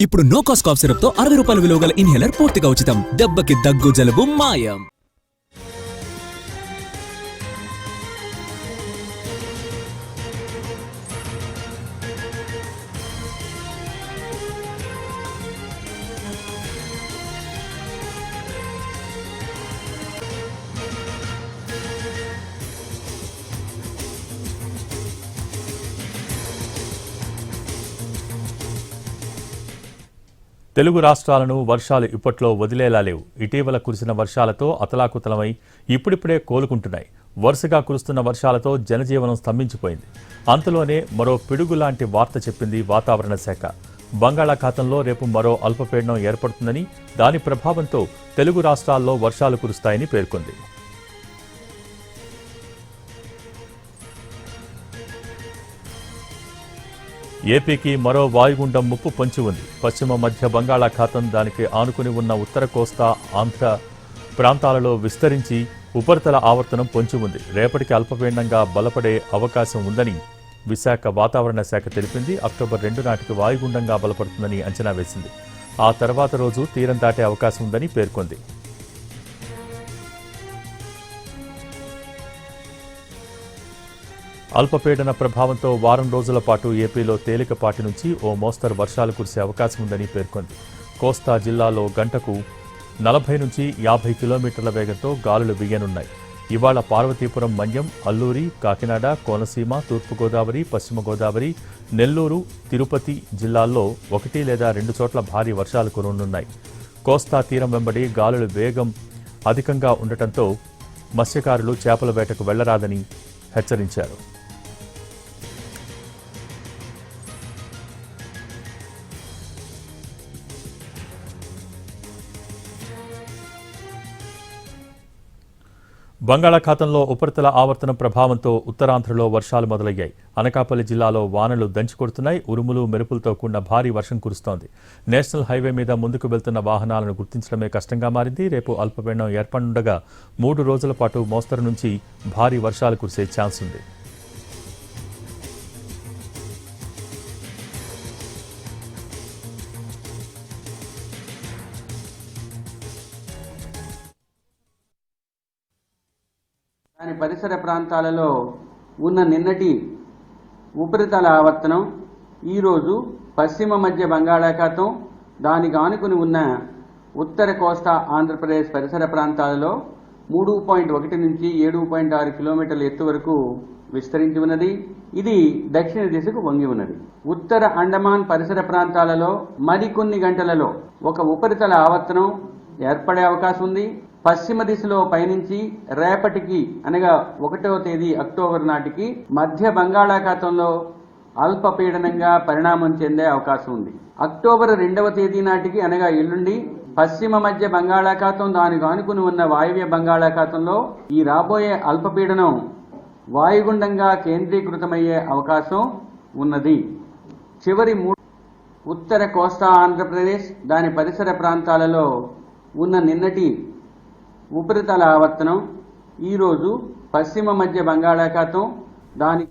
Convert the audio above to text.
ఇప్పుడు no cost cough సిరప్తో అరవై రూపాయల విలువ గల ఇన్హేలర్ పూర్తిగా ఉచితం. దెబ్బకి దగ్గు జలుబు మాయం. తెలుగు రాష్ట్రాలను వర్షాలు ఇప్పట్లో వదిలేలా లేవు. ఇటీవల కురిసిన వర్షాలతో అతలాకుతలమై ఇప్పుడిప్పుడే కోలుకుంటున్నాయి. వరుసగా కురుస్తున్న వర్షాలతో జనజీవనం స్తంభించిపోయింది. అంతలోనే మరో పిడుగు లాంటి వార్త చెప్పింది వాతావరణ శాఖ. బంగాళాఖాతంలో రేపు మరో అల్పపీడనం ఏర్పడుతుందని దాని ప్రభావంతో తెలుగు రాష్ట్రాల్లో వర్షాలు కురుస్తాయని పేర్కొంది. ఏపీకి మరో వాయుగుండం ముప్పు పొంచి ఉంది. పశ్చిమ మధ్య బంగాళాఖాతం దానికి ఆనుకుని ఉన్న ఉత్తర కోస్తా ఆంధ్ర ప్రాంతాలలో విస్తరించి ఉపరితల ఆవర్తనం పొంచి ఉంది. రేపటికి అల్పపీడనంగా బలపడే అవకాశం ఉందని విశాఖ వాతావరణ శాఖ తెలిపింది. అక్టోబర్ రెండు నాటికి వాయుగుండంగా బలపడుతుందని అంచనా వేసింది. ఆ తర్వాత రోజు తీరం దాటే అవకాశం ఉందని పేర్కొంది. అల్పపీడన ప్రభావంతో వారం రోజుల పాటు ఏపీలో తేలికపాటి నుంచి ఓ మోస్తరు వర్షాలు కురిసే అవకాశం ఉందని పేర్కొంది. కోస్తా జిల్లాలో గంటకు నలభై నుంచి యాభై కిలోమీటర్ల వేగంతో గాలులు వీయనున్నాయి. ఇవాళ పార్వతీపురం మన్యం అల్లూరి కాకినాడ కోనసీమ తూర్పుగోదావరి పశ్చిమ గోదావరి నెల్లూరు తిరుపతి జిల్లాల్లో ఒకటి లేదా రెండు చోట్ల భారీ వర్షాలు కురనున్నాయి. కోస్తా తీరం వెంబడి గాలుల వేగం అధికంగా ఉండటంతో మత్స్యకారులు చేపల వేటకు వెళ్ళరాదని హెచ్చరించారు. బంగాళాఖాతంలో ఉపరితల ఆవర్తనం ప్రభావంతో ఉత్తరాంధ్రలో వర్షాలు మొదలయ్యాయి. అనకాపల్లి జిల్లాలో వానలు దంచికొడుతున్నాయి ఉరుములు మెరుపులతో కూడిన భారీ వర్షం కురుస్తోంది. నేషనల్ హైవే మీద ముందుకు వెళ్తున్న వాహనాలను గుర్తించడమే కష్టంగా మారింది. రేపు అల్పపీడనం ఏర్పడుండగా మూడు రోజుల పాటు మోస్తరు నుంచి భారీ వర్షాలు కురిసే ఛాన్స్ ఉంది. దాని పరిసర ప్రాంతాలలో ఉన్న నిన్నటి ఉపరితల ఆవర్తనం ఈరోజు పశ్చిమ మధ్య బంగాళాఖాతం దానికి ఆనుకుని ఉన్న ఉత్తర కోస్తా ఆంధ్రప్రదేశ్ పరిసర ప్రాంతాలలో మూడు పాయింట్ ఒకటి నుంచి ఏడు పాయింట్ ఆరు కిలోమీటర్ల ఎత్తు వరకు విస్తరించి ఉన్నది. ఇది దక్షిణ దిశకు వంగి ఉన్నది. ఉత్తర అండమాన్ పరిసర ప్రాంతాలలో మరికొన్ని గంటలలో ఒక ఉపరితల ఆవర్తనం ఏర్పడే అవకాశం ఉంది. పశ్చిమ దిశలో పయనించి రేపటికి అనగా ఒకటవ తేదీ అక్టోబర్ నాటికి మధ్య బంగాళాఖాతంలో అల్పపీడనంగా పరిణామం చెందే అవకాశం ఉంది. అక్టోబర్ రెండవ తేదీ నాటికి అనగా ఎల్లుండి పశ్చిమ మధ్య బంగాళాఖాతం దానికి ఆనుకుని ఉన్న వాయువ్య బంగాళాఖాతంలో ఈ రాబోయే అల్పపీడనం వాయుగుండంగా కేంద్రీకృతమయ్యే అవకాశం ఉన్నది. చివరి మూడు ఉత్తర కోస్తా ఆంధ్రప్రదేశ్ దాని పరిసర ప్రాంతాలలో ఉన్న నిన్నటి ఉపరితల ఆవర్తనం. ఈరోజు పశ్చిమ మధ్య బంగాళాఖాతం దాని